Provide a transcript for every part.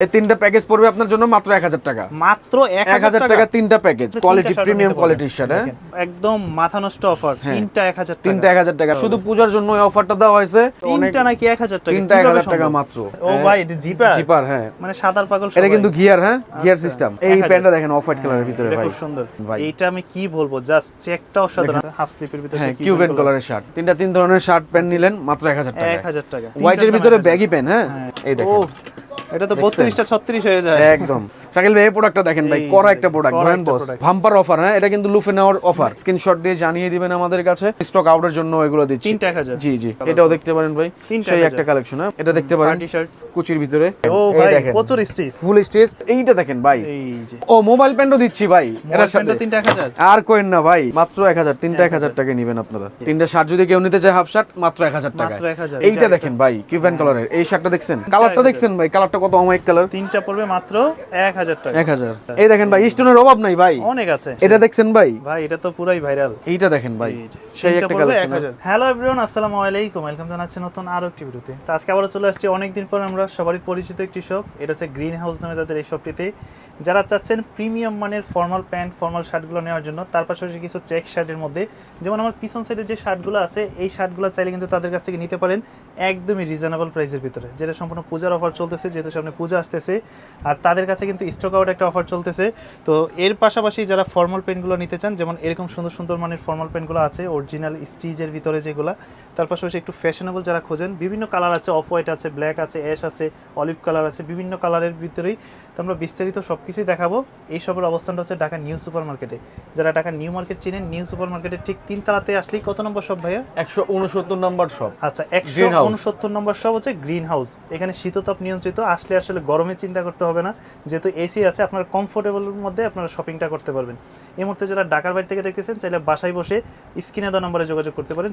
এই তিনটা প্যাকেজ পড়বে আপনার জন্য মাত্র এক হাজার টাকা মাত্র এক হাজার টাকা তিনটা প্যাকেজ কোয়ালিটি প্রিমিয়াম কোয়ালিটির শার্ট হ্যাঁ একদম মাথা নষ্ট অফার হ্যাঁ। তিনটা এক হাজার তিনটা এক হাজার টাকা শুধু পূজার জন্য এই অফারটা দেওয়া হয়েছে তিনটা নাকি এক হাজার টাকা তিনটা এক হাজার টাকা মাত্র ও ভাই এটা জিপার জিপার হ্যাঁ মানে সাদার পাগল এটা কিন্তু গিয়ার হ্যাঁ গিয়ার আচ্ছা, সিস্টেম এই প্যান্টটা দেখেন অফ হোয়াইট কালারের ভিতরে এটা ভাই খুব সুন্দর ভাই। এইটা আমি কি বলব জাস্ট চেকটা অসাধারণ হাফ স্লিপের ভিতরে হ্যাঁ কিউবেন কালারের শার্ট তিনটা তিন ধরনের শার্ট প্যান্ট নিলেন মাত্র এক হাজার টাকা এক হাজার টাকা হোয়াইটের ভিতরে ব্যাগি প্যান হ্যাঁ এই দেখেন এটা তো বত্রিশটা ছত্রিশ হয়ে যায়। একদম। শাকিল ভাই এই প্রোডাক্টটা দেখেন ভাই করা একটা প্রোডাক্ট ধরেন বস ভাম্পার অফার হ্যাঁ? এটা কিন্তু লুফে নেওয়ার অফার স্ক্রিনশট দিয়ে জানিয়ে দিবেন আমাদের কাছে। স্টক আউটের জন্য এগুলো দিচ্ছি। তিনটা এক হাজার। জি জি। এটাও দেখতে পারেন ভাই। সেই একটা কালেকশন হ্যাঁ? এটা দেখতে পারেন। পার্টি শার্ট কুচির ভিতরে। ও ভাই প্রচুর স্টিচ ফুল স্টেজ এইটা দেখেন ভাই। এই যে। ও মোবাইল প্যান্টও দিচ্ছি ভাই। এটার সাথে তিনটা এক হাজার? আর কোয়েন না ভাই মাত্র এক হাজার। তিনটা এক হাজার টাকা নিবেন আপনারা। তিনটা শার্ট যদি কেউ নিতে চায় হাফ শার্ট মাত্র এক হাজার টাকা এইটা দেখেন ভাই কিউভেন কালারের এই শার্টটা দেখছেন? কালারটা দেখছেন ভাই? কালারটা কত অমায়িক কালার তিনটা পড়বে মাত্র এক টাকা। হাজার। এই দেখেন ভাই স্টোনের অভাব নাই ভাই। অনেক আছে। এটা দেখছেন ভাই? ভাই এটা তো পুরাই ভাইরাল এইটা দেখেন ভাই। সেই একটা কালেকশন হ্যালো এভরিওয়ান আসসালামু আলাইকুম। ওয়েলকাম জানাচ্ছি নতুন আরও একটি ভিডিওতে। তো আজকে আবারও চলে আসছি অনেকদিন পর আমরা সবারই পরিচিত একটি শপ এটা হচ্ছে গ্রিন হাউস নামে তাদের এই শপটিতে যারা চাচ্ছেন প্রিমিয়াম মানের ফর্মাল প্যান্ট ফর্মাল শার্টগুলো নেওয়ার জন্য, তার পাশাপাশি কিছু চেক শার্টের মধ্যে, যেমন আমার পিছন সাইডে যে শার্টগুলো আছে, এই শার্টগুলো চাইলে কিন্তু তাদের কাছ থেকে নিতে পারেন একদমই রিজনেবল প্রাইসের ভিতরে। যেটা সম্পূর্ণ পূজার অফার চলতেছে, যেহেতু সামনে পূজা আসতেছে, আর তাদের কাছে কিন্তু স্টক আউট একটা অফার চলতেছে। তো এর পাশাপাশি যারা ফর্মাল পেনগুলো নিতে চান, যেমন এরকম সুন্দর সুন্দর মানের ফর্মাল পেনগুলো আছে অরিজিনাল স্টিজের ভিতরে যেগুলো, তার পাশাপাশি একটু ফ্যাশনেবল যারা খোঁজেন, বিভিন্ন কালার আছে অফ হোয়াইট আছে ব্ল্যাক আছে অ্যাশ আছে অলিভ কালার আছে, বিভিন্ন কালারের ভিতরেই তো আমরা বিস্তারিত সব কিছুই দেখাবো। এই সবের অবস্থানটা হচ্ছে ঢাকা নিউ সুপার মার্কেটে যারা ঢাকা নিউ মার্কেট চিনেন নিউ সুপার মার্কেটের ঠিক তিন তালাতে আসলেই কত নম্বর সব ভাইয়া? একশো উনসত্তর নাম্বার সব আচ্ছা একশো উনসত্তর নম্বর সব হচ্ছে গ্রিন হাউস এখানে শীততাপ নিয়ন্ত্রিত আসলে আসলে গরমে চিন্তা করতে হবে না। যেহেতু এসি আছে আপনার কমফোর্টেবলের মধ্যে আপনারা শপিংটা করতে পারবেন। এই মুহূর্তে যারা ঢাকার বাইরে থেকে দেখতেছেন চাইলে বাসায় বসে স্ক্রিনে দেওয়া নম্বরে যোগাযোগ করতে পারেন।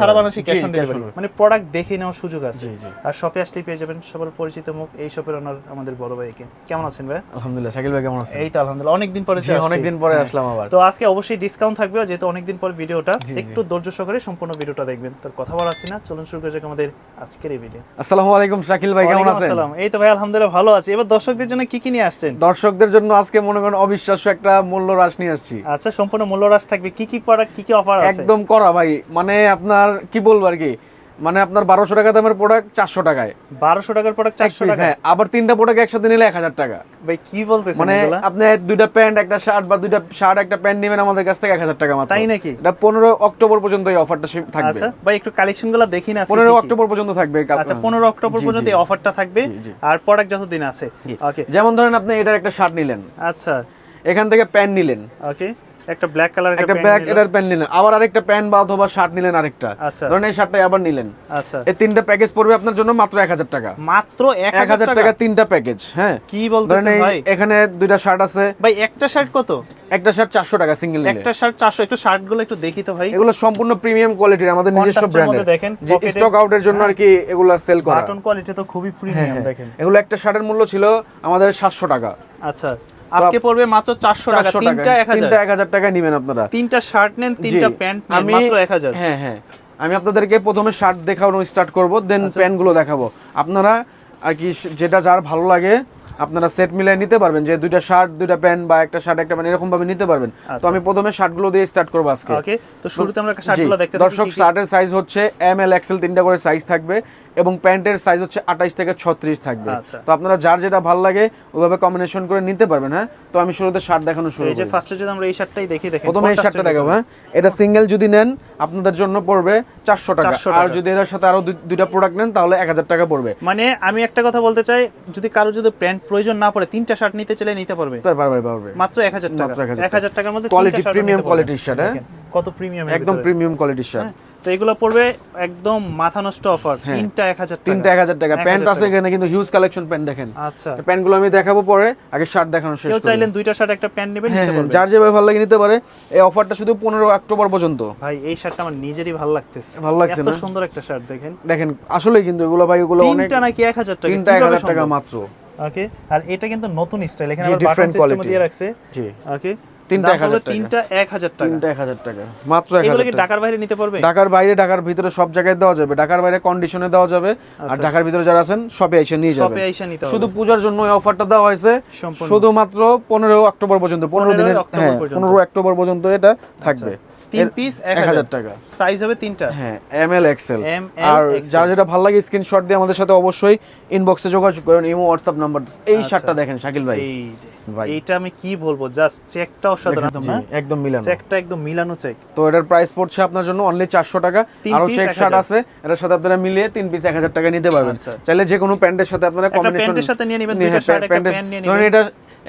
সারা বাংলাদেশে ক্যাশ অন ডেলিভারি মানে প্রোডাক্ট দেখে নেওয়ার সুযোগ আছে। আর শপে আসলেই পেয়ে যাবেন সবার পরিচিত মুখ এই শপের ওনার আমাদের বড় ভাইকে। কেমন আছেন ভাই আলহামদুলিল্লাহ শাকিল ভাই কেমন আছেন? এই তো আলহামদুলিল্লাহ অনেকদিন পরে অনেকদিন পরে আসলাম আবার। তো আজকে অবশ্যই ডিসকাউন্ট থাকবে যেহেতু অনেকদিন পর ভিডিওটা একটু ধৈর্য সহকারে সম্পূর্ণ ভিডিওটা দেখবেন। তো কথা না চলুন শুরু করে যাক আমাদের আজকের এই ভিডিও আসসালামু আলাইকুম শাকিল ভাই কেমন আছেন? আসসালাম। এই তো ভাই আলহামদুলিল্লাহ ভালো আছি। এবার দর্শকদের জন্য কি কি নিয়ে আসছেন? দর্শকদের জন্য আজকে মনে করেন অবিশ্বাস্য একটা মূল্য হ্রাস নিয়ে আসছি। আচ্ছা সম্পূর্ণ মূল্যরাস থাকবে। কি কি প্রোডাক্ট কি কি অফার আছে? একদম করা ভাই। মানে আপনার কি বলব আর কি? মানে আপনার বারোশো টাকা দামের প্রোডাক্ট চারশো টাকায়। বারোশো টাকার প্রোডাক্ট চারশো টাকা হ্যাঁ আবার তিনটা প্রোডাক্ট একসাথে নিলে এক হাজার টাকা। ভাই কি বলতেছেন মানে আপনি দুইটা প্যান্ট একটা শার্ট বা দুইটা শার্ট একটা প্যান্ট নেবেন আমাদের কাছ থেকে এক হাজার টাকা মাত্র। তাই নাকি? এটা পনেরো অক্টোবর পর্যন্ত এই অফারটা থাকবে। আচ্ছা ভাই একটু কালেকশনগুলো দেখি না পনেরো? অক্টোবর পর্যন্ত থাকবে আচ্ছা পনেরো অক্টোবর পর্যন্ত এই অফারটা থাকবে। আর প্রোডাক্ট যতদিন আছে। ওকে যেমন ধরেন আপনি এটার একটা শার্ট নিলেন। আচ্ছা। এখান থেকে প্যান্ট নিলেন। ওকে একটা ব্ল্যাক কালার একটা ব্যাগ এটার প্যান্ট নিলেন। আবার আরেকটা প্যান্ট বা অথবা শার্ট নিলেন আরেকটা। আচ্ছা। ধরেন এই শার্টটাই আবার নিলেন। আচ্ছা। এই তিনটা প্যাকেজ পড়বে আপনার জন্য মাত্র এক হাজার টাকা। মাত্র এক এক হাজার টাকা? তিনটা প্যাকেজ হ্যাঁ। কি ধরেন বলতেছেন ভাই? এখানে দুইটা শার্ট আছে। ভাই একটা শার্ট কত? একটা শার্ট চারশো টাকা সিঙ্গেল নিলে। একটা শার্ট চারশো একটু শার্টগুলো একটু দেখি তো ভাই। এগুলো সম্পূর্ণ প্রিমিয়াম কোয়ালিটির আমাদের নিজস্ব ব্র্যান্ডের দেখেন, স্টক আউটের জন্য আর কি এগুলো সেল করা। বাটন কোয়ালিটি তো খুবই প্রিমিয়াম হ্যাঁ, দেখেন। এগুলো একটা শার্টের মূল্য ছিল আমাদের সাতশো টাকা। আচ্ছা। আজকে পড়বে মাত্র চারশো টাকা চারশো তিনটা টাকা এক হাজার। তিনটা এক হাজার টাকা নেবেন আপনারা। তিনটা শার্ট নেন তিনটা প্যান্ট নেন আমি মাত্র এক হাজার। হ্যাঁ হ্যাঁ। আমি আপনাদেরকে প্রথমে শার্ট দেখানো স্টার্ট করব দেন। প্যান্টগুলো দেখাবো। আপনারা আর কি যেটা যার ভালো লাগে আপনারা সেট মিলাই নিতে পারবেন যে দুইটা শার্ট দুইটা প্যান্ট বা একটা শার্ট একটা প্যান্ট এরকম ভাবে নিতে পারবেন। তো আচ্ছা। আমি প্রথমে শার্টগুলো দিয়ে স্টার্ট করব আজকে। ওকে তো শুরুতে আমরা শার্টগুলো দেখতে দর্শক শার্টের সাইজ হচ্ছে এম এল এক্সেল তিনটা করে সাইজ থাকবে এবং প্যান্টের সাইজ হচ্ছে আঠাইশ থেকে ছত্রিশ থাকবে। আচ্ছা। তো আপনারা যার যেটা ভালো লাগে ওইভাবে কম্বিনেশন করে নিতে পারবেন হ্যাঁ? তো আমি শুরুতে শার্ট দেখানো শুরু এই যে করি। ফার্স্টে যদি আমরা এই শার্টটাই দেখি দেখেন প্রথমে এই শার্টটা দেখাবো হ্যাঁ? এটা সিঙ্গেল যদি নেন আপনাদের জন্য পড়বে চারশো টাকা। 400 আর যদি এর সাথে আরও দুই- দুইটা প্রোডাক্ট নেন তাহলে এক হাজার টাকা পড়বে। মানে আমি একটা কথা বলতে চাই যদি কারও যদি প্যান্ট প্রয়োজন না পড়ে তিনটা শার্ট নিতে চাইলে নিতে পারবে। পারবে পারবে মাত্র এক হাজার টাকা। মাত্র 1000 টাকার মধ্যে তিনটা নিতে পারবেন। quality-র শার্ট, হ্যাঁ? কত প্রিমিয়াম একদম প্রিমিয়াম কোয়ালিটির শার্ট তো এগুলো পড়বে একদম মাথা নষ্ট অফার তিনটা এক হাজার হ্যাঁ। তিনটা এক হাজার টাকা। প্যান্ট আছে এখানে কিন্তু হিউজ কালেকশন প্যান্ট দেখেন। আচ্ছা। প্যান্টগুলো আমি দেখাবো পরে। আগে শার্ট দেখানো শেষ কেউ চাইলেন দুইটা শার্ট একটা প্যান্ট নেবেন হ্যাঁ নিতে হ্যাঁ, পারবেন যার যেভাবে ভালো লাগে নিতে পারে। এই অফারটা শুধু পনেরো অক্টোবর পর্যন্ত। ভাই এই শার্টটা আমার নিজেরই ভালো লাগতেছে। ভালো লাগছে না? এত সুন্দর একটা শার্ট দেখেন। দেখেন আসলে কিন্তু এগুলো ভাই এগুলো অনেক তিনটা নাকি এক হাজার টাকা? তিনটা এক হাজার টাকা মাত্র। ওকে আর এটা কিন্তু নতুন স্টাইল এখানে আবার বাটন সিস্টেম দিয়ে রাখছে। জি। ওকে তিনটা এক হাজার তিনটা এক হাজার টাকা। তিনটা এক হাজার টাকা। মাত্র এক হাজার ঢাকার বাইরে নিতে পারবে? ঢাকার বাইরে ঢাকার ভিতরে সব জায়গায় দেওয়া যাবে। ঢাকার বাইরে কন্ডিশনে দেওয়া যাবে। আর আচ্ছা। ঢাকার ভিতরে যারা আছেন সবে এসে নিয়ে যাবে। শপে এসে নিতে শুধু পূজার জন্য এই অফারটা দেওয়া হয়েছে। শুধুমাত্র পনেরো অক্টোবর পর্যন্ত পনেরো দিনের হ্যাঁ। পনেরো অক্টোবর পর্যন্ত এটা থাকবে। তিন পিস এক হাজার। টাকা। সাইজ হবে তিনটা। হ্যাঁ এম এল এক্সেল আর যার যেটা ভালো লাগে স্ক্রিনশট দিয়ে আমাদের সাথে অবশ্যই ইনবক্সে যোগাযোগ করেন ইমো হোয়াটসঅ্যাপ নাম্বার এই আচ্ছা। শার্টটা দেখেন শাকিল ভাই। এই যে ভাই। এইটা আমি কি বলব? জাস্ট চেকটা অসাধারণ না। একদম মিলানো। চেকটা একদম মিলানো চেক তো এটার প্রাইস পড়ছে আপনার জন্য অনলি চারশো টাকা। তিন আরও চেক শার্ট আছে এটার সাথে আপনারা মিলিয়ে তিন পিস এক হাজার টাকা নিতে পারবেন। আচ্ছা। চাইলে যে কোনো প্যান্টের সাথে আপনারা কম্বিনেশন প্যান্টের সাথে নিয়ে নেবেন দুইটা শার্ট একটা প্যান্ট নিয়ে নেবেন। এটা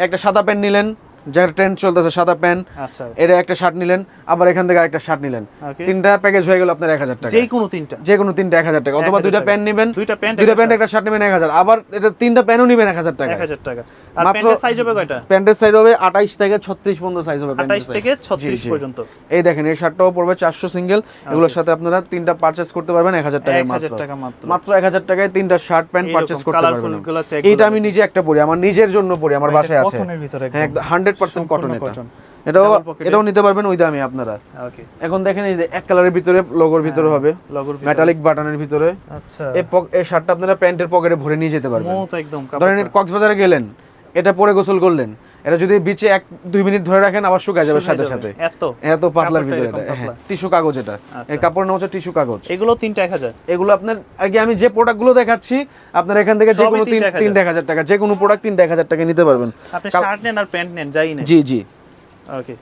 একটা সাদা প্যান্ট নিলেন যার ট্রেন্ড চলতেছে সাদা প্যান্ট আচ্ছা। এটা একটা শার্ট নিলেন আবার এখান থেকে আরেকটা শার্ট নিলেন। তিনটা প্যাকেজ হয়ে গেল আপনার এক হাজার টাকা। যেই কোনো তিনটা। যে কোনো তিনটা এক হাজার টাকা অথবা দুইটা প্যান্ট নেবেন দুইটা প্যান্ট দুইটা প্যান্ট একটা শার্ট নেবেন এক হাজার। আবার এটা তিনটা প্যান্টও নেবেন এক হাজার টাকা এক হাজার টাকা। আর মাত্র- সাইজ হবে কয়টা? প্যান্টের সাইজ হবে আঠাইশ থেকে ছত্রিশ পর্যন্ত সাইজ হবে আঠাইশ। থেকে ছত্রিশ। পর্যন্ত। এই দেখেন এই শার্টটাও পড়বে চারশো সিঙ্গেল এগুলোর সাথে আপনারা তিনটা পারচেস করতে পারবেন এক হাজার টাকা মাত্র। মাত্র এক হাজার টাকায় তিনটা শার্ট প্যান্ট পারচেস করতে পারবেন। এইটা আমি নিজে একটা পরি আমার নিজের জন্য পরি আমার বাসায় আছে। হ্যাঁ হান্ড্রেড পার্সেন্ট কটন এটা। এটাও এটাও নিতে পারবেন ওই দামে আপনারা। ওকে এখন দেখেন এই যে এক কালারের ভিতরে লোগোর ভিতরে হবে। লোগোর মেটালিক বাটনের ভিতরে। আচ্ছা। এই এই শার্টটা আপনারা প্যান্টের পকেটে ভরে নিয়ে যেতে পারবেন। স্মুথ একদম ধরেন কক্সবাজারে গেলেন। এটা পরে গোসল করলেন। এটা যদি বিচে এক দুই মিনিট ধরে রাখেন আবার শুকায় যাবে সাথে সাথে। এত? এত পাতলার ভিতরে এটা। হ্যাঁ টিস্যু কাগজ এটা। আচ্ছা। এই কাপড়ের নাম হচ্ছে টিস্যু কাগজ। এগুলো তিনটা এক হাজার? এগুলো আপনার আগে আমি যে প্রোডাক্টগুলো দেখাচ্ছি আপনার এখান থেকে যে কোনো তিনটা এক হাজার। টাকা যে কোনো প্রোডাক্ট তিনটা এক হাজার টাকা নিতে পারবেন। আপনি শার্ট নেন আর প্যান্ট নেন যাই নেন। জি জি। ওকে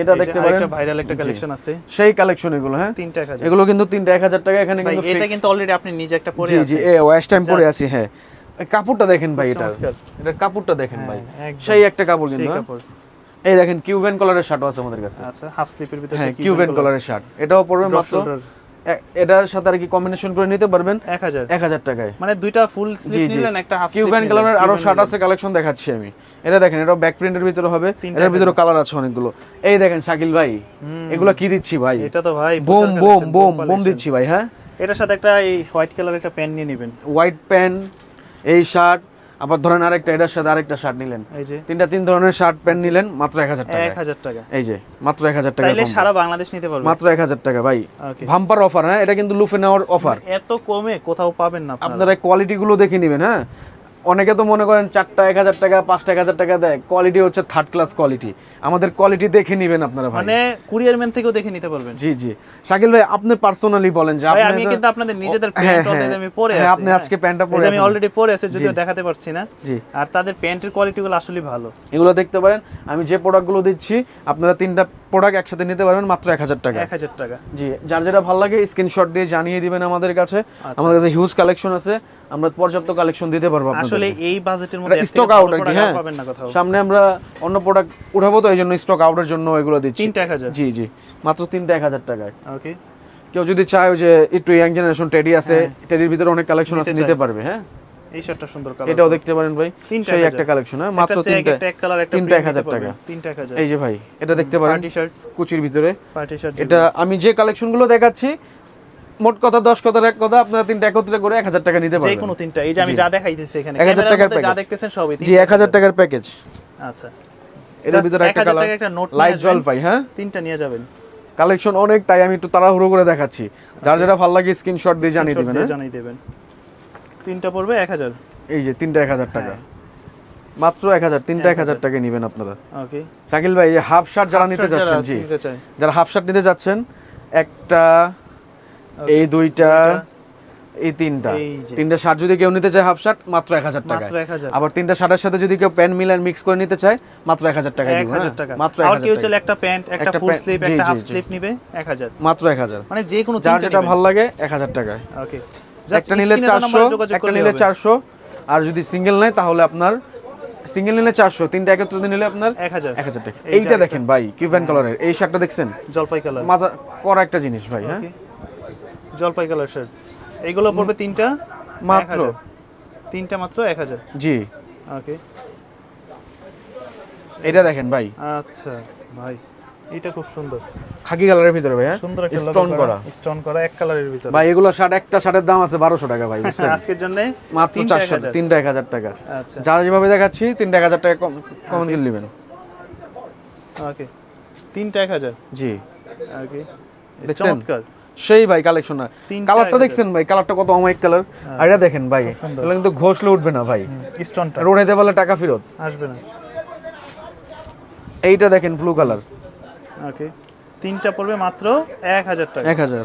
এটা দেখতে পারেন। একটা ভাইরাল একটা কালেকশন আছে। সেই কালেকশন এগুলো হ্যাঁ? তিনটা এক হাজার। এগুলো কিন্তু তিনটা এক হাজার টাকা এখানে কিন্তু এটা কিন্তু অলরেডি আপনি নিজে একটা পরে আছে জি জি এ ওয়াশ টাইম পরে আছে হ্যাঁ। কাপড়টা দেখেন ভাই এটা। এটা কাপড়টা দেখেন ভাই। হ্যাঁ, সেই একটা কাপড় কিন্তু হ্যাঁ। এই দেখেন কিউবেন কালারের শার্ট আছে আমাদের কাছে। আচ্ছা হাফ স্লিপের ভিতরে হ্যাঁ কিউবেন কালারের শার্ট এটাও পড়বে মাত্র এটার সাথে আর কি কম্বিনেশন করে নিতে পারবেন? এক হাজার। এক হাজার টাকায়। মানে দুইটা ফুল স্লিপ নিলেন একটা হাফ কিউবেন কালারের আরও শার্ট আছে কালেকশন দেখাচ্ছি আমি। এটা দেখেন এটা ব্যাক প্রিন্টের ভিতরে হবে। এটার ভিতরে কালার আছে অনেকগুলো। এই দেখেন শাকিল ভাই এগুলো কি দিচ্ছি ভাই? এটা তো ভাই বোম বোম বোম বোম দিচ্ছি ভাই হ্যাঁ? এটার সাথে একটা এই হোয়াইট কালার একটা প্যান্ট নিয়ে নেবেন। হোয়াইট প্যান্ট এই শার্ট আবার ধরেন আরেকটা এটার সাথে আরেকটা শার্ট নিলেন। এই যে। তিনটা তিন ধরনের শার্ট প্যান্ট নিলেন মাত্র এক হাজার টাকা এক হাজার টাকা। এই যে মাত্র এক হাজার টাকা চাইলে সারা বাংলাদেশ নিতে পারবে। মাত্র এক হাজার টাকা ভাই। ভাম্পার অফার হ্যাঁ? এটা কিন্তু লুফে নেওয়ার অফার এত কমে কোথাও পাবেন না আপনারা। আপনারা কোয়ালিটি গুলো দেখে নেবেন হ্যাঁ? অনেকে তো মনে করেন চারটা এক হাজার টাকা পাঁচটা এক হাজার টাকা দেয়। কোয়ালিটি হচ্ছে থার্ড ক্লাস কোয়ালিটি আমাদের কোয়ালিটি দেখে নেবেন আপনারা মানে কুরিয়ার ম্যান থেকেও দেখে নিতে পারবেন জি জি। শাকিল ভাই আপনি পার্সোনালি বলেন যে আপনি আমি কিন্তু আপনাদের নিজেদের প্যান্ট হ্যাঁ। অলরেডি আমি পরে হ্যাঁ, আছি। আপনি আজকে প্যান্টটা পরে আমি অলরেডি পরে আছি যদিও দেখাতে পারছি না। জি। আর তাদের প্যান্টের কোয়ালিটিগুলো আসলে ভালো। এগুলো দেখতে পারেন। আমি যে প্রোডাক্টগুলো দিচ্ছি আপনারা তিনটা প্রোডাক্ট একসাথে নিতে পারবেন মাত্র এক হাজার টাকা। এক হাজার টাকা। জি যার যেটা ভালো লাগে স্ক্রিনশট দিয়ে জানিয়ে দিবেন আমাদের কাছে। আচ্ছা। আমাদের কাছে হিউজ কালেকশন আছে। আমরা পর্যাপ্ত কালেকশন দিতে পারব আসলে এই বাজেটের মধ্যে স্টক আউট আর কি হ্যাঁ। সামনে আমরা অন্য প্রোডাক্ট উঠাবো তো এই জন্য স্টক আউটের জন্য এগুলো দিচ্ছি। তিনটা এক হাজার? জি জি। মাত্র তিনটা এক হাজার টাকায়। ওকে কেউ যদি চায় যে একটু ইয়াং জেনারেশন টেডি আছে টেডির ভিতরে অনেক কালেকশন হ্যাঁ। আছে নিতে পারবে হ্যাঁ? এই শার্টটা সুন্দর কালার এটাও দেখতে পারেন ভাই সেই একটা কালেকশন হ্যাঁ মাত্র তিনটা এক কালার একটা তিনটা টাকা। তিনটা এই যে ভাই এটা দেখতে পারেন পার্টি শার্ট কুচির ভিতরে। পার্টি শার্ট এটা আমি যে কালেকশনগুলো দেখাচ্ছি মোট কথা দশ কথার এক কথা আপনারা তিনটা একত্রে করে এক হাজার টাকা নিতে যে কোনো তিনটা এই যে আমি যা দেখাইতেছি এখানে 1000 ক্যামেরার টাকার মধ্যে যা দেখতেছেন সবই জি এক হাজার টাকার প্যাকেজ আচ্ছা। এটার ভিতরে একটা 1000 কালার একটা নোট লাইট জল পাই হ্যাঁ? তিনটা নিয়ে যাবেন। কালেকশন অনেক তাই আমি একটু তাড়াহুড়ো করে দেখাচ্ছি। যার যেটা ভালো লাগে স্ক্রিনশট দিয়ে জানিয়ে দিবেন হ্যাঁ? জানিয়ে দেবেন। তিনটা পড়বে এক হাজার? এই যে তিনটা এক হাজার টাকা। মাত্র এক হাজার তিনটা এক হাজার টাকা নেবেন আপনারা। ওকে। শাকিল ভাই হাফ শার্ট যারা নিতে যাচ্ছেন জি। যারা হাফ শার্ট নিতে যাচ্ছেন একটা এই দুইটা এই তিনটা। তিনটা শার্ট যদি কেউ নিতে চায় হাফ শার্ট মাত্র এক হাজার টাকা আবার তিনটা শার্টের সাথে যদি কেউ প্যান্ট মিলান মিক্স করে নিতে চায় মাত্র এক হাজার টাকা দিব হ্যাঁ? টাকা। মাত্র এক হাজার কেউ টাকা একটা প্যান্ট একটা ফুল স্লিপ একটা হাফ স্লিপ নিবে এক হাজার। মাত্র এক হাজার। মানে যে কোনো যার যেটা ভালো লাগে এক হাজার টাকায়। ওকে একটা নিলে চারশো একটা নিলে চারশো আর যদি সিঙ্গেল নেয় তাহলে আপনার সিঙ্গেল নিলে চারশো তিনটা একত্রে নিলে আপনার এক হাজার। এক হাজার টাকা। এইটা দেখেন ভাই কিউভ্যান কালারের এই শার্টটা দেখছেন? জলপাই কালার মাথা করা একটা জিনিস ভাই হ্যাঁ? জলপাই কালার শার্ট এইগুলো পড়বে তিনটা? মাত্র? তিনটা মাত্র? এক হাজার? জি। ওকে। এটা দেখেন ভাই। আচ্ছা ভাই এটা খুব সুন্দর। খাকি কালারের ভিতরে ভাই হ্যাঁ? সুন্দর একটা স্টোন করা। স্টোন করা এক কালারের ভিতরে। ভাই এগুলো শার্ট একটা শার্টের দাম আছে বারোশো টাকা ভাই বুঝছেন? আজকের জন্য মাত্র তিনটা চারশো 1000 তিনটা এক হাজার টাকা। আচ্ছা। যা যেভাবে দেখাচ্ছি তিনটা এক হাজার টাকা কম কমন কিনে নেবেন। ওকে। তিনটা এক হাজার। জি। ওকে। দেখছেন? সেই ভাই কালেকশন না। কালারটা দেখছেন ভাই? কালারটা কত অমায়িক কালার আর এটা দেখেন ভাই এটা কিন্তু ঘষলে উঠবে না ভাই। স্টোনটা উঠাইতে পারলে টাকা ফেরত। আসবে না। এইটা দেখেন ব্লু কালার ওকে তিনটা পড়বে মাত্র এক হাজার টাকা। এক হাজার।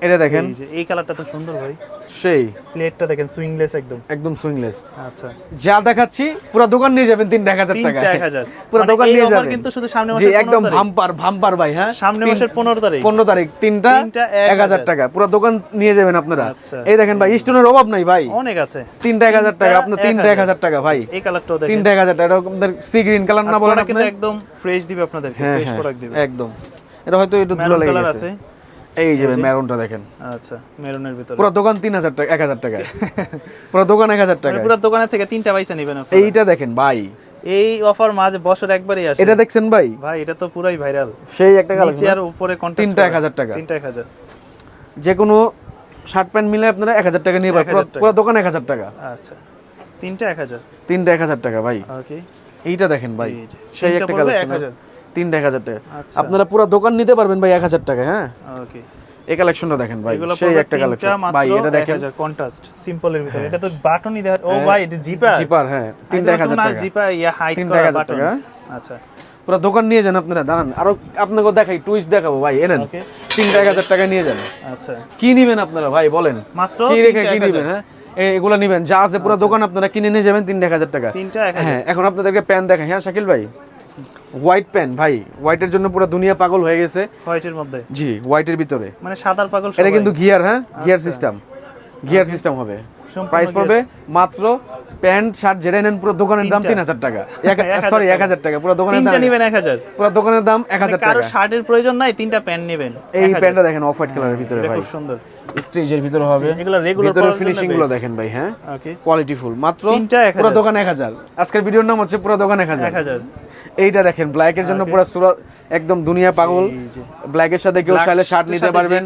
এটা দেখেন। এই কালারটা তো সুন্দর ভাই। সেই। প্লেটটা দেখেন সুইংলেস একদম। একদম সুইংলেস আচ্ছা। যা দেখাচ্ছি পুরো দোকান নিয়ে যাবেন তিনটা এক হাজার টাকা তিনটা এক হাজার। পুরো মানে দোকান নিয়ে যাবেন। কিন্তু শুধু সামনে জি মাসের একদম 15। ভাম্পার ভাম্পার ভাই হ্যাঁ? সামনে মাসের পনেরো তারিখ। পনেরো তারিখ তিনটা তিনটা এক এক হাজার হাজার। টাকা। পুরো দোকান নিয়ে যাবেন আপনারা। আচ্ছা। এই দেখেন ভাই স্টোনের অভাব নাই ভাই। অনেক আছে। তিনটা এক হাজার টাকা আপনার তিনটা এক হাজার। টাকা ভাই। এই কালারটাও দেখেন। তিনটা এক হাজার টাকা এটা আপনাদের সি গ্রিন কালার না বলেন কিন্তু আপনি? একদম ফ্রেশ দিবে আপনাদের ফ্রেশ প্রোডাক্ট দিবে। একদম। এটা হয়তো একটু ধুলো লেগে গেছে। আছে। এই যে মেরুনটা দেখেন। আচ্ছা মেরুনের ভিতরে। পুরো দোকান তিন হাজার টাকা এক হাজার টাকা পুরো দোকান এক হাজার টাকা মানে পুরো দোকানের থেকে তিনটা পয়সা নেবেন আপনারা। এইটা দেখেন ভাই। এই অফার মাঝে বছর একবারই আসে। এটা দেখছেন ভাই? ভাই এটা তো পুরাই ভাইরাল। সেই একটা নিচে কালেকশন আর উপরে কন্ট্রাস্ট তিনটা এক হাজার টাকা। তিনটা এক হাজার। যে কোনো শার্ট প্যান্ট মিলে আপনারা এক হাজার টাকা নিয়ে পাবেন। পুরো দোকান এক হাজার টাকা। আচ্ছা তিনটা এক হাজার। তিনটা এক হাজার টাকা ভাই। ওকে এইটা দেখেন ভাই। সেই একটা কালেকশন 1000 তিনটা এক হাজার টাকা। আচ্ছা। আপনারা পুরো দোকান নিতে পারবেন ভাই এক হাজার টাকা হ্যাঁ? ওকে। এই কালেকশনটা দেখেন ভাই সেই একটা কালেকশন ভাই এটা দেখেন। 1000 কন্ট্রাস্ট সিম্পলের ভিতরে। এটা তো বাটনই ও ভাই এটা জিপার জিপার হ্যাঁ। টাকা। জিপার ইয়া হাইট তিনটা করা 1000 বাটন আচ্ছা। পুরো দোকান নিয়ে যান আপনারা দাঁড়ান। আরও আপনাকে দেখাই টুইস্ট দেখাবো ভাই এনেন তিনটা এক হাজার টাকা নিয়ে যান। আচ্ছা। কি নিবেন আপনারা ভাই বলেন? মাত্র কি রেখে কি নিবেন হ্যাঁ? এগুলো নিবেন যা আছে পুরো দোকান আপনারা কিনে নিয়ে যাবেন তিনটা এক হাজার টাকা। তিনটা হ্যাঁ এখন আপনাদেরকে প্যান দেখাই হ্যাঁ শাকিল ভাই? হোয়াইট প্যান্ট ভাই হোয়াইটের জন্য পুরো দুনিয়া পাগল হয়ে গেছে। হোয়াইটের মধ্যে? জি হোয়াইটের ভিতরে। মানে সাদার পাগল এটা কিন্তু গিয়ার হ্যাঁ? গিয়ার। সিস্টেম গিয়ার সিস্টেম হবে। প্রাইস পড়বে মাত্র প্যান্ট শার্ট যেটা নেন পুরো দোকানের দাম। তিন হাজার টাকা। সরি এক হাজার টাকা। পুরো দোকানের দাম নেবেন এক হাজার। পুরো দোকানের দাম এক হাজার মানে টাকা। শার্টের প্রয়োজন নাই তিনটা প্যান্ট নেবেন। এই প্যান্টটা দেখেন অফ হোয়াইট কালারের ভিতরে ভাই। খুব সুন্দর। স্ট্রেজের ভিতরে হবে। এগুলো ভিতরে ফিনিশিংগুলো দেখেন ভাই হ্যাঁ? কোয়ালিটি ফুল মাত্র পুরো দোকান এক হাজার। আজকের ভিডিওর নাম হচ্ছে পুরো দোকান এক হাজার। এইটা দেখেন ব্ল্যাক এর জন্য পুরো সুরা একদম দুনিয়া পাগল। ব্ল্যাক এর সাথে কেউ চাইলে শার্ট নিতে পারবেন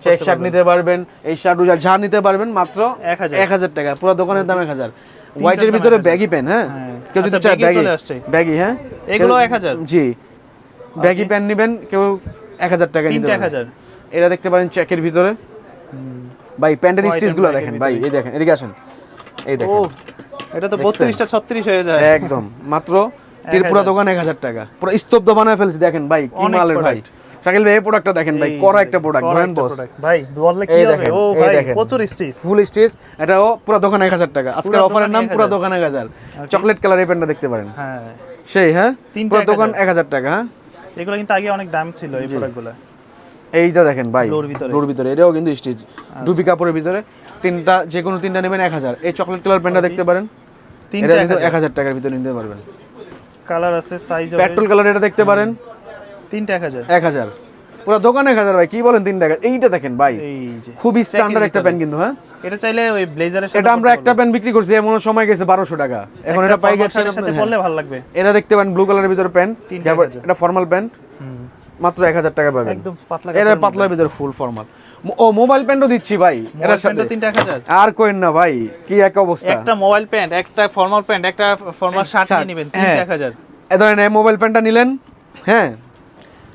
চেক শার্ট নিতে পারবেন এই শার্ট উজা যা নিতে পারবেন মাত্র এক হাজার। টাকা পুরো দোকানের দাম এক হাজার। হোয়াইটের ভিতরে ব্যাগি প্যান হ্যাঁ। কেউ যদি আচ্ছা, চায় ব্যাগি। ব্যাগি হ্যাঁ? এগুলো কেউ- 1000 জি। ব্যাগি প্যান নেবেন কেউ এক হাজার টাকা নিতে পারবেন। হাজার। এটা দেখতে পারেন চেকের ভিতরে। ভাই প্যান্টের স্টিচগুলো দেখেন ভাই এই দেখেন এদিকে আসেন। এই দেখেন। এটা তো বত্রিশটা ছত্রিশ হয়ে যায়। একদম মাত্র ত্রিপুরা দোকান এক হাজার টাকা। পুরো স্তব্ধ বানায় ফেলছি দেখেন ভাই কি মালের ভাই। শাকিল ভাই এই প্রোডাক্টটা দেখেন ভাই করা একটা প্রোডাক্ট ধরেন বস ভাই বললে কি হবে? ও ভাই প্রচুর স্টিচ ফুল স্টিচ এটাও পুরো দোকান এক হাজার টাকা। আজকের অফারের নাম পুরো দোকান এক হাজার। চকলেট কালার এই প্যান্টটা দেখতে পারেন। হ্যাঁ। সেই হ্যাঁ? পুরো দোকান এক হাজার টাকা হ্যাঁ? এগুলো কিন্তু আগে অনেক দাম ছিল এই প্রোডাক্টগুলো এইটা দেখেন ভাই Blue র ভিতরে। এটাও কিন্তু স্টিচ ডুবি কাপড়ের ভিতরে তিনটা যে কোনো তিনটা নেবেন এক হাজার। এই চকলেট কালার প্যান্টটা দেখতে পারেন। তিনটা কিন্তু এক হাজার টাকার ভিতরে নিতে পারবেন। কালার আছে সাইজ পেট্রোল কালার এটা দেখতে পারেন? তিনটা এক হাজার। এক হাজার। পুরো দোকান হাজার ভাই কি বলেন তিন টাকা এইটা দেখেন ভাই এই যে খুবই স্ট্যান্ডার্ড একটা প্যান্ট কিন্তু হ্যাঁ? এটা চাইলে ওই ব্লেজারের সাথে এটা আমরা একটা প্যান্ট বিক্রি করছি এমন সময় গেছে বারোশো টাকা। এখন এটা পাই গেছে সাথে পরলে ভালো লাগবে। এটা দেখতে পারেন ব্লু কালারের ভিতরে প্যান্ট এটা ফর্মাল প্যান্ট মাত্র এক হাজার টাকা পাবেন। একদম পাতলা এটা পাতলার ভিতরে ফুল ফর্মাল ও মোবাইল প্যান্টও দিচ্ছি ভাই। এটার সাথে। তিনটা হাজার? আর কোয়েন না ভাই কি এক অবস্থা। একটা মোবাইল প্যান্ট একটা ফর্মাল প্যান্ট একটা ফর্মাল শার্ট নিয়ে নেবেন তিনটা হ্যাঁ। হাজার। এ ধরেন মোবাইল প্যান্টটা নিলেন হ্যাঁ।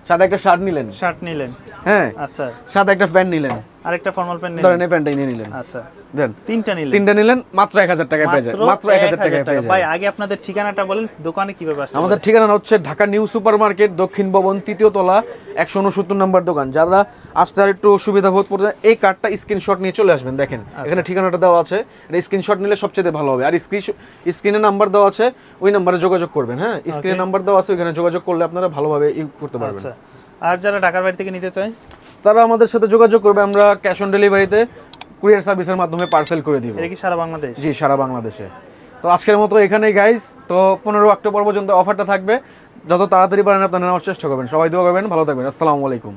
সাথে একটা শার্ট নিলেন। শার্ট নিলেন। হ্যাঁ। আচ্ছা। সাথে একটা প্যান্ট নিলেন। আরেকটা ফর্মাল প্যান্ট ধরেন নিলেন। এই প্যান্টটাই নিয়ে নিলেন। আচ্ছা। দেন। তিনটা নিলেন। তিনটা নিলেন মাত্র এক হাজার টাকায় পেয়ে যায়। মাত্র এক হাজার টাকায় পেয়ে যায়। ভাই আগে আপনাদের ঠিকানাটা বলেন দোকানে কীভাবে আসতে আমাদের ঠিকানা হচ্ছে ঢাকা নিউ সুপার মার্কেট দক্ষিণ ভবন তৃতীয় তলা একশো উনসত্তর নম্বর দোকান। যারা আসতে আর একটু সুবিধা বোধ করতে এই কার্ডটা স্ক্রিনশট নিয়ে চলে আসবেন দেখেন। এখানে ঠিকানাটা দেওয়া আছে। এটা স্ক্রিনশট নিলে সবচেয়ে ভালো হবে। আর স্ক্রিন স্ক্রিনে নাম্বার দেওয়া আছে ওই নাম্বারে যোগাযোগ করবেন হ্যাঁ? স্ক্রিনে নাম্বার দেওয়া আছে ওইখানে যোগাযোগ করলে আপনারা ভালোভাবে ইউজ করতে পারবেন। আচ্ছা। আর যারা ঢাকার বাড়ি থেকে নিতে চায়? তারা আমাদের সাথে যোগাযোগ করবে আমরা ক্যাশ অন ডেলিভারিতে কুরিয়ার সার্ভিসের মাধ্যমে পার্সেল করে দিব। এটা কি সারা বাংলাদেশ? জি সারা বাংলাদেশে। তো আজকের মতো এখানেই গাইস তো পনেরো অক্টোবর পর্যন্ত অফারটা থাকবে। যত তাড়াতাড়ি পারেন আপনারা নেওয়ার চেষ্টা করবেন। সবাই দোয়া করবেন ভালো থাকবেন। আসসালামু আলাইকুম।